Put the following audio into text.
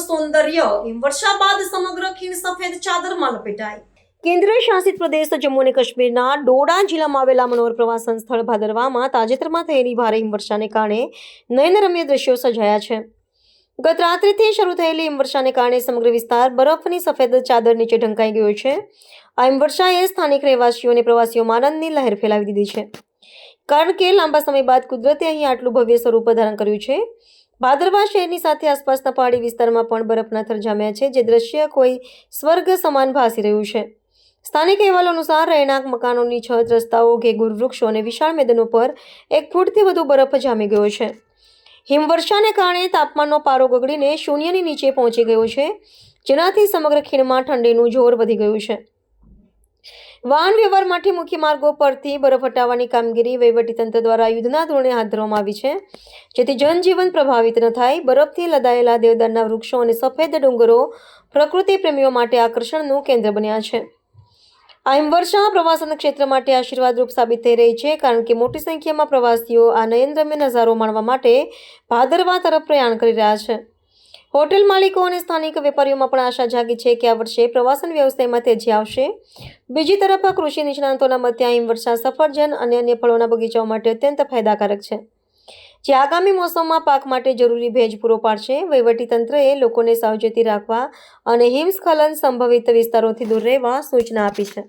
સૌંદર્ય. હિમવર્ષા બાદ સમગ્ર ખીણ સફેદ ચાદરમાં લપેટાઈ. કેન્દ્રીય શાસિત પ્રદેશ જમ્મુ અને કાશ્મીરના ડોડા જિલ્લામાં આવેલા મનોહર પ્રવાસન સ્થળ ભાદરવામાં તાજેતરમાં થયેલી ભારે હિમવર્ષાને કારણે નયનરમ્ય દ્રશ્યો સર્જાયા છે. ગત રાત્રિથી શરૂ થયેલી હિમવર્ષાને કારણે સમગ્ર વિસ્તાર બરફની સફેદ ચાદર નીચે ઢંકાઈ ગયો છે. આ હિમવર્ષાએ સ્થાનિક રહેવાસીઓ અને પ્રવાસીઓમાં આનંદની લહેર ફેલાવી દીધી છે. કારણ કે લાંબા સમય બાદ કુદરતે અહીં આટલું ભવ્ય સ્વરૂપ ધારણ કર્યું છે. ભાદરવા શહેરની સાથે આસપાસના પહાડી વિસ્તારમાં પણ બરફના થર જામ્યા છે, જે દ્રશ્ય કોઈ સ્વર્ગ સમાન ભાસી રહ્યું છે. સ્થાનિક અહેવાલો અનુસાર, રહેણાંક મકાનોની છત, રસ્તાઓ ઘેગુર વૃક્ષો અને વિશાળ મેદાનો પર એક ફૂટથી વધુ બરફ જામી ગયો છે. હિમવર્ષાને કારણે તાપમાનનો પારો ગગડીને શૂન્યની નીચે પહોંચી ગયો છે, જેનાથી સમગ્ર ખીણમાં ઠંડીનું જોર વધી ગયું છે. વાહન વ્યવહાર માટે મુખ્ય માર્ગો પરથી બરફ હટાવવાની કામગીરી વહીવટીતંત્ર દ્વારા યુદ્ધના ધોરણે હાથ ધરવામાં આવી છે. જેથી જનજીવન પ્રભાવિત ન થાય, બરફથી લદાયેલા દેવદારના વૃક્ષો અને સફેદ ડુંગરો પ્રકૃતિ પ્રેમીઓ માટે આકર્ષણનું કેન્દ્ર બન્યા છે. આ હિમવર્ષા પ્રવાસન ક્ષેત્ર માટે આશીર્વાદરૂપ સાબિત થઈ રહી છે, કારણ કે મોટી સંખ્યામાં પ્રવાસીઓ આ નયનરમ્ય નજારો માણવા માટે ભાદરવા તરફ પ્રયાણ કરી રહ્યા છે. હોટેલ માલિકો અને સ્થાનિક વેપારીઓમાં પણ આશા જાગી છે કે આ વર્ષે પ્રવાસન વ્યવસાયમાં તેજી આવશે, બીજી તરફ કૃષિ નિષ્ણાંતોના મતે આ હિમવર્ષા સફરજન અને અન્ય ફળોના બગીચાઓ માટે અત્યંત ફાયદાકારક છે. જે આગામી મોસમમાં પાક માટે જરૂરી ભેજ પૂરો પાડશે, વહીવટીતંત્રએ લોકોને સાવચેતી રાખવા અને હિમસ્ખલન સંભવિત વિસ્તારોથી દૂર રહેવા સૂચના આપી છે.